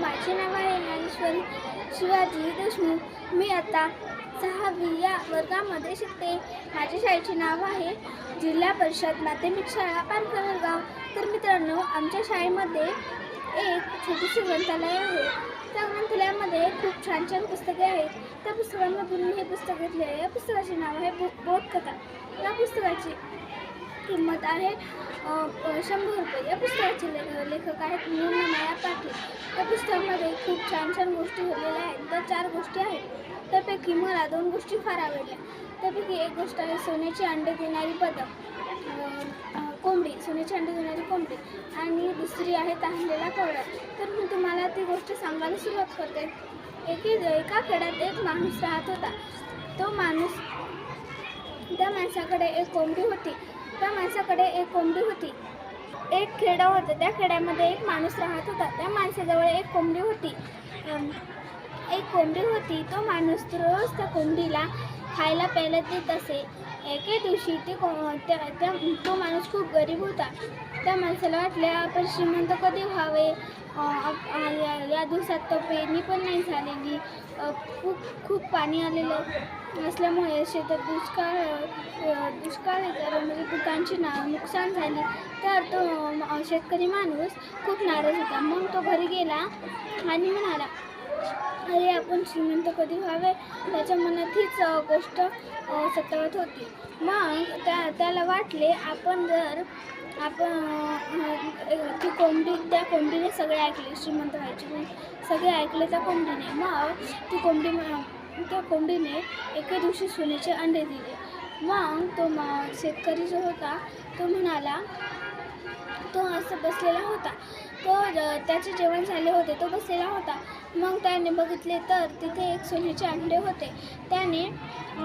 माझे नाव आहे ज्ञानेश्वरी शिवाजी देशमुख. मी आता सहावी या वर्गामध्ये शिकते. माझ्या शाळेचे नाव आहे जिल्हा परिषद माध्यमिक शाळा पानकरगाव तर मित्रांनो आमच्या शाळेमध्ये एक छोटीशी ग्रंथालय आहे. त्या ग्रंथालयामध्ये खूप छान छान पुस्तके आहेत. त्या पुस्तकांमधून मी हे पुस्तक घेतले आहे. या पुस्तकाचे नाव आहे बो बोधकथा. या पुस्तकाची किंमत आहे शंभर रुपये. या पुस्तकाचे लेखक आहेत मुन्ना माया पाटील. खूप छान छान गोष्टी झालेल्या आहेत. त्या चार गोष्टी आहेत. त्यापैकी मला दोन गोष्टी फार आवडल्या. त्यापैकी एक गोष्ट आहे सोन्याची अंडे देणारी पदक कोंबडी सोन्याची अंडे देणारी कोंबडी. आणि दुसरी आहे तहानलेला कवळा तर मी तुम्हाला ती गोष्ट सांगायला सुरुवात करते. एके एका खेड्यात एक माणूस राहत होता. तो माणूस त्या माणसाकडे एक कोंबडी होती. त्या माणसाकडे एक कोंबडी होती. एक खेडं होतं. त्या खेड्यामध्ये एक माणूस राहत होता. त्या माणसाजवळ एक कोंबडी होती. एक कोंबडी होती. तो माणूस रोज त्या कोंबडीला खायला प्यायला देत असे. एके दिवशी ते को त्या त्या तो माणूस खूप गरीब होता. त्या माणसाला वाटले आपण श्रीमंत कधी व्हावे? या दिवसात तर पेरणी पण नाही झालेली. खूप खूप पाणी आलेलं असल्यामुळे शेतात दुष्काळ दुष्काळ म्हणजे पिकांची ना नुकसान झाली. तर तो शेतकरी माणूस खूप नाराज होता. मग तो घरी गेला आणि म्हणाला अरे आपण श्रीमंत कधी व्हावे? त्याच्या मनात हीच गोष्ट सतावत होती. मग त्या त्याला वाटले आपण जर आपण ती कोंबडी त्या कोंबडीने सगळे ऐकले श्रीमंत व्हायचे म्हणून सगळे ऐकले त्या कोंबडीने. मग ती कोंबडी त्या कोंबडीने एके दिवशी सोन्याचे अंडे दिले. मग तो म शेतकरी जो होता तो म्हणाला तो असं बसलेला होता. तो त्याचे जेवण झाले होते तो बसलेला होता. मग त्याने बघितले तर तिथे एक सोन्याचे अंडे होते. त्याने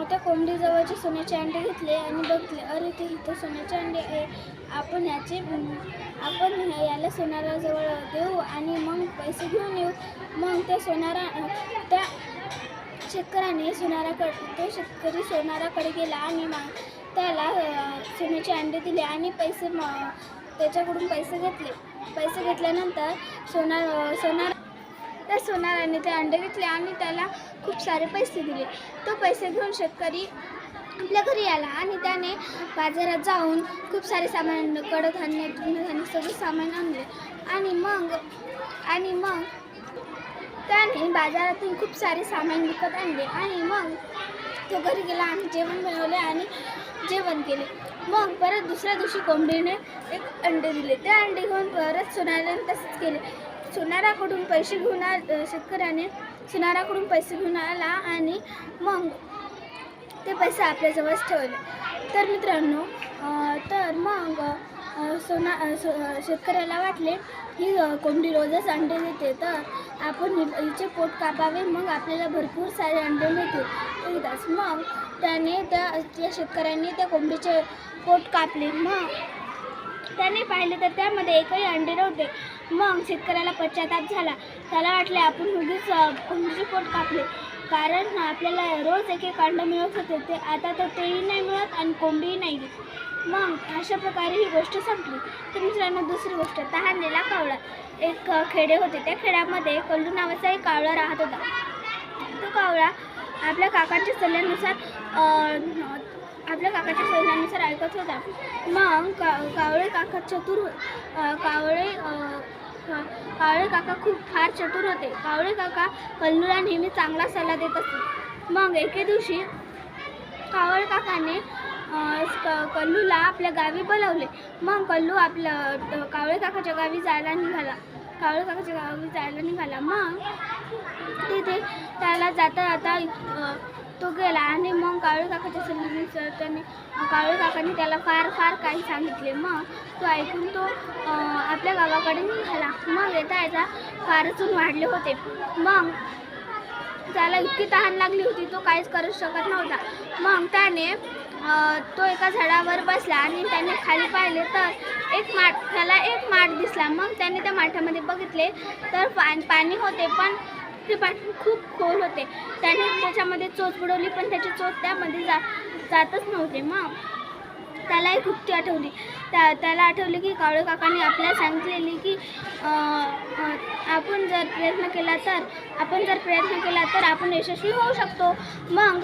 त्या कोंबडीजवळचे सोन्याचे अंडे घेतले आणि बघितले अरे ते इथं सोन्याचे अंडे आहे. आपण याचे आपण याला सोनाराजवळ देऊ आणि मग पैसे घेऊन येऊ. मग त्या सोनारा त्या शेतकऱ्याने सोनाराकडे तो शेतकरी सोनाराकडे गेला आणि मग त्याला सोन्याचे अंडे दिले आणि पैसे म त्याच्याकडून पैसे घेतले. पैसे घेतल्यानंतर सोनार सोनार त्या सोनाराने ते अंडे घेतले आणि त्याला खूप सारे पैसे दिले. तो पैसे घेऊन शेतकरी आपल्या घरी आला आणि त्याने बाजारात जाऊन खूप सारे सामान कडधान्य तृणधान्य सगळे सामान आणले. आणि मग आणि मग त्याने बाजारातून खूप सारे सामान विकत आणले. आणि मग तो घरी गेला आणि जेवण मिळवले आणि जेवण केले. मग परत दुसऱ्या दिवशी कोंबडीने एक अंडे दिले. ते अंडे घेऊन परत सोनाऱ्याने तसंच केले. सोनाराकडून पैसे घेऊन आ शेतकऱ्याने सोनाराकडून पैसे घेऊन आला आणि मग ते पैसे आपल्याजवळच ठेवले. तर मित्रांनो तर मग सोना सो शेतकऱ्याला वाटले ही कोंबडी रोजच अंडे देते. तर आपण हिचे पोट कापावे मग आपल्याला भरपूर सारे अंडे मिळतील. एकदाच. मग त्याने त्या त्या शेतकऱ्यांनी त्या कोंबडीचे पोट कापले. मग त्याने पाहिले तर त्यामध्ये एकही अंडे नव्हते. मग शेतकऱ्याला पश्चाताप झाला. त्याला वाटले आपण उगीच कोंबडीचे पोट कापले. कारण आपल्याला रोज एक एक अंडं मिळत होते. ते आता तर तेही नाही मिळत आणि कोंबडीही नाही. मग अशा प्रकारे ही गोष्ट संपली. तर मित्रांनो दुसरी गोष्ट. तहानलेला कावळा. एक खेडे होते. त्या खेड्यामध्ये कल्लू नावाचा एक कावळा राहत होता. तो कावळा आपल्या काकांच्या सल्ल्यानुसार आपल्या काकाच्या सल्ल्यानुसार ऐकत होता. मग का कावळे काका चतुर हो, कावळे कावळे काका खूप फार चतुर होते. कावळे काका कल्लूला नेहमी चांगला सल्ला देत असते. मग एके दिवशी कावळे काकाने क- कल्लूला आपल्या गावी बोलावले. मग कल्लू आपलं कावळे काकाच्या गावी जायला निघाला. कावळे काकाच्या गावी जायला निघाला. मग तिथे त्याला जाता जाता तो गेला आणि मग कावळे काकाच्या सल्ल्यानुसार त्याने कावळे काकाने त्याला फार फार काही सांगितले. मग तो ऐकून तो आपल्या गावाकडे निघाला. मग येता येता फारच ऊन वाढले होते. मग त्याला इतकी तहान लागली होती तो काहीच करू शकत नव्हता. मग त्याने तो एका झाडावर बसला आणि त्याने खाली पाहिले तर एक माठ त्याला एक माठ दिसला. मग त्याने त्या माठामध्ये बघितले तर पा पाणी होते पण ते पाणी खूप खोल होते. त्याने त्याच्यामध्ये चोच बुडवली पण त्याची चोच त्यामध्ये जा जातच नव्हते. मग त्याला एक उक्ती आठवली. त्या त्याला आठवली की कावळे काकांनी आपल्याला सांगितलेली की आपण जर प्रयत्न केला तर आपण जर प्रयत्न केला तर आपण यशस्वी होऊ शकतो. मग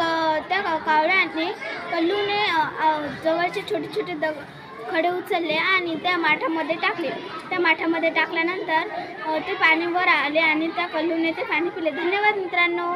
त्या का- कावळ्याने कल्लूने जवळचे छोटे छोटे दग खडे उचलले आणि त्या माठामध्ये टाकले. त्या माठामध्ये टाकल्यानंतर ते पाणीवर आले आणि त्या कल्लूने ते पाणी पिले. धन्यवाद मित्रांनो.